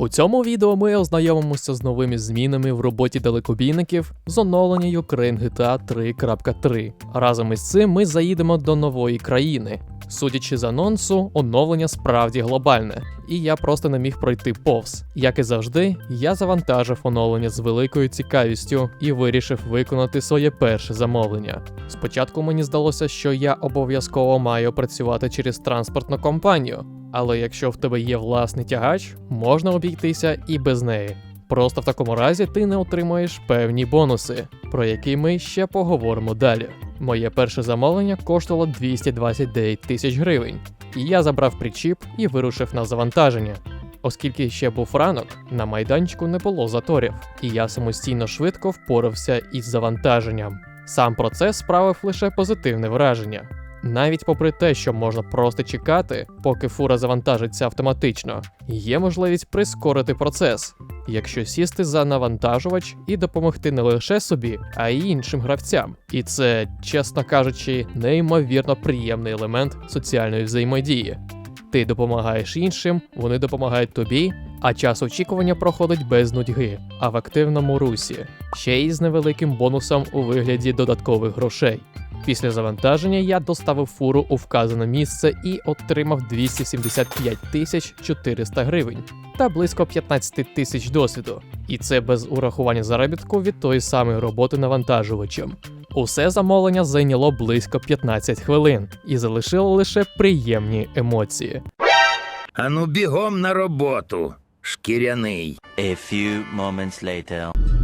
У цьому відео ми ознайомимося з новими змінами в роботі далекобійників з оновлення Ukraine GTA 3.3. Разом із цим ми заїдемо до нової країни. Судячи з анонсу, оновлення справді глобальне, і я просто не міг пройти повз. Як і завжди, я завантажив оновлення з великою цікавістю і вирішив виконати своє перше замовлення. Спочатку мені здалося, що я обов'язково маю працювати через транспортну компанію, але якщо в тебе є власний тягач, можна обійтися і без неї. Просто в такому разі ти не отримуєш певні бонуси, про які ми ще поговоримо далі. Моє перше замовлення коштувало 229 тисяч гривень, і я забрав причіп і вирушив на завантаження. Оскільки ще був ранок, на майданчику не було заторів, і я самостійно швидко впорався із завантаженням. Сам процес справив лише позитивне враження. Навіть попри те, що можна просто чекати, поки фура завантажиться автоматично, є можливість прискорити процес, якщо сісти за навантажувач і допомогти не лише собі, а й іншим гравцям. І це, чесно кажучи, неймовірно приємний елемент соціальної взаємодії. Ти допомагаєш іншим, вони допомагають тобі, а час очікування проходить без нудьги, а в активному русі, ще й з невеликим бонусом у вигляді додаткових грошей. Після завантаження я доставив фуру у вказане місце і отримав 275 тисяч 400 гривень та близько 15 тисяч досвіду. І це без урахування заробітку від тої самої роботи навантажувачем. Усе замовлення зайняло близько 15 хвилин і залишило лише приємні емоції. Ану бігом на роботу, шкіряний. A few moments later.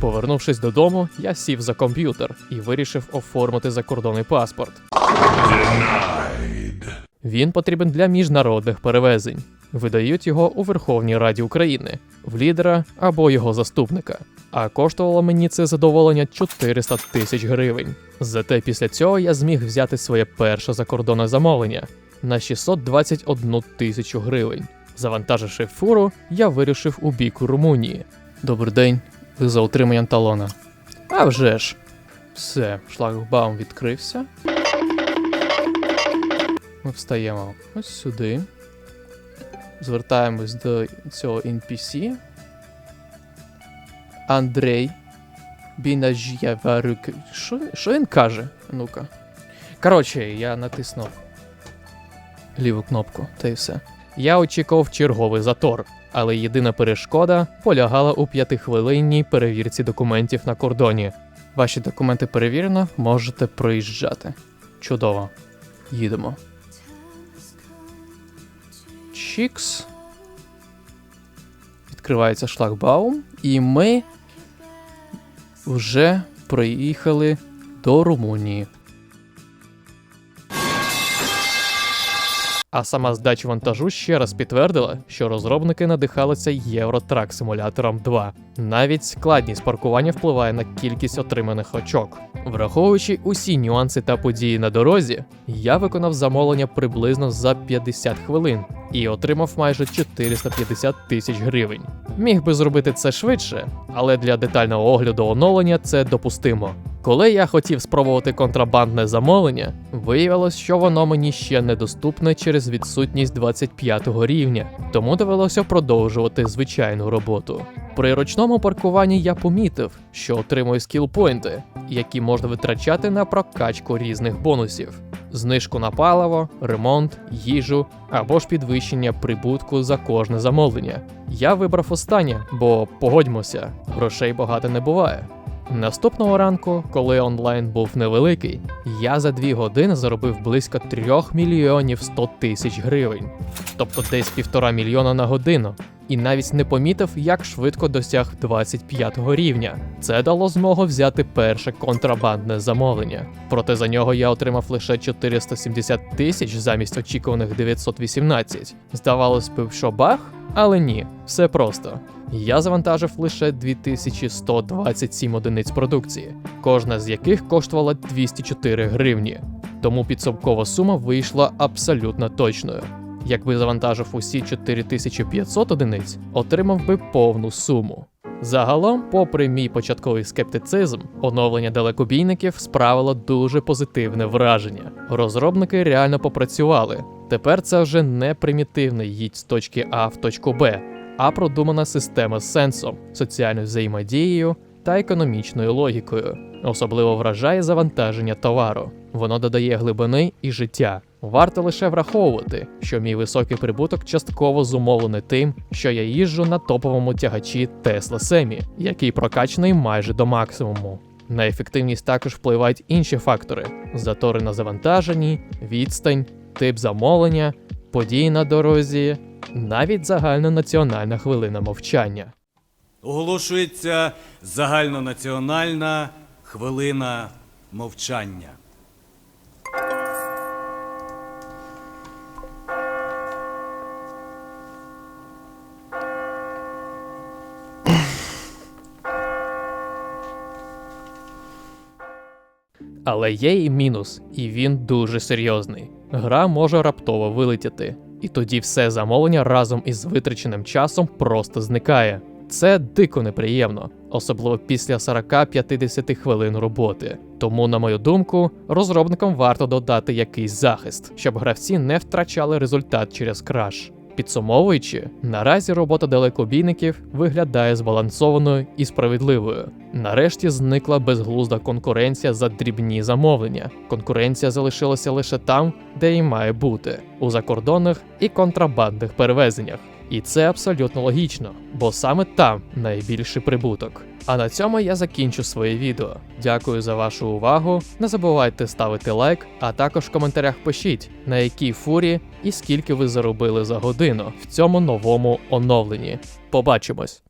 Повернувшись додому, я сів за комп'ютер і вирішив оформити закордонний паспорт. Він потрібен для міжнародних перевезень. Видають його у Верховній Раді України, в лідера або його заступника. А коштувало мені це задоволення 400 тисяч гривень. Зате після цього я зміг взяти своє перше закордонне замовлення на 621 тисячу гривень. Завантаживши фуру, я вирішив у бік Румунії. Добрий день, за отриманням талона. А вже ж. Все, шлагбаум відкрився. Ми встаємо ось сюди. Звертаємось до цього NPC. Андрей. Бінажєварук. Що, що він каже? Ну-ка. Коротше, я натиснув ліву кнопку, та й все. Я очікував черговий затор, але єдина перешкода полягала у п'ятихвилинній перевірці документів на кордоні. Ваші документи перевірено, можете проїжджати. Чудово. Їдемо. Чікс. Відкривається шлагбаум, і ми вже приїхали до Румунії. А сама здача вантажу ще раз підтвердила, що розробники надихалися Євротрак симулятором 2. Навіть складність паркування впливає на кількість отриманих очок. Враховуючи усі нюанси та події на дорозі, я виконав замовлення приблизно за 50 хвилин і отримав майже 450 тисяч гривень. Міг би зробити це швидше, але для детального огляду оновлення це допустимо. Коли я хотів спробувати контрабандне замовлення, виявилось, що воно мені ще недоступне через відсутність 25 рівня, тому довелося продовжувати звичайну роботу. При ручному паркуванні я помітив, що отримую скілпойнти, які можна витрачати на прокачку різних бонусів: знижку на паливо, ремонт, їжу або ж підвищення прибутку за кожне замовлення. Я вибрав останнє, бо погодьмося, грошей багато не буває. Наступного ранку, коли онлайн був невеликий, я за дві години заробив близько 3 мільйонів 100 тисяч гривень, тобто десь півтора мільйона на годину, і навіть не помітив, як швидко досяг 25 рівня. Це дало змогу взяти перше контрабандне замовлення. Проте за нього я отримав лише 470 тисяч замість очікуваних 918. Здавалось би, що баг, але ні, все просто. Я завантажив лише 2127 одиниць продукції, кожна з яких коштувала 204 гривні. Тому підсумкова сума вийшла абсолютно точною. Якби завантажив усі 4500 одиниць, отримав би повну суму. Загалом, попри мій початковий скептицизм, оновлення далекобійників справило дуже позитивне враження. Розробники реально попрацювали, Тепер це вже не примітивний їдь з точки А в точку Б, а продумана система з сенсом, соціальною взаємодією та економічною логікою. Особливо вражає завантаження товару. Воно додає глибини і життя. Варто лише враховувати, що мій високий прибуток частково зумовлений тим, що я їжджу на топовому тягачі Tesla Semi, який прокачаний майже до максимуму. На ефективність також впливають інші фактори: затори на завантаженні, відстань, тип замовлення, події на дорозі, навіть загальнонаціональна хвилина мовчання. Оголошується загальнонаціональна хвилина мовчання. Але є і мінус, і він дуже серйозний. Гра може раптово вилетіти, і тоді все замовлення разом із витраченим часом просто зникає. Це дико неприємно, особливо після 40-50 хвилин роботи. Тому, на мою думку, розробникам варто додати якийсь захист, щоб гравці не втрачали результат через краш. Підсумовуючи, наразі робота далекобійників виглядає збалансованою і справедливою. Нарешті зникла безглузда конкуренція за дрібні замовлення. Конкуренція залишилася лише там, де і має бути у закордонних і контрабандних перевезеннях. І це абсолютно логічно, бо саме там найбільший прибуток. А на цьому я закінчу своє відео. Дякую за вашу увагу. Не забувайте ставити лайк, а також в коментарях пишіть, на якій фурі і скільки ви заробили за годину в цьому новому оновленні. Побачимось!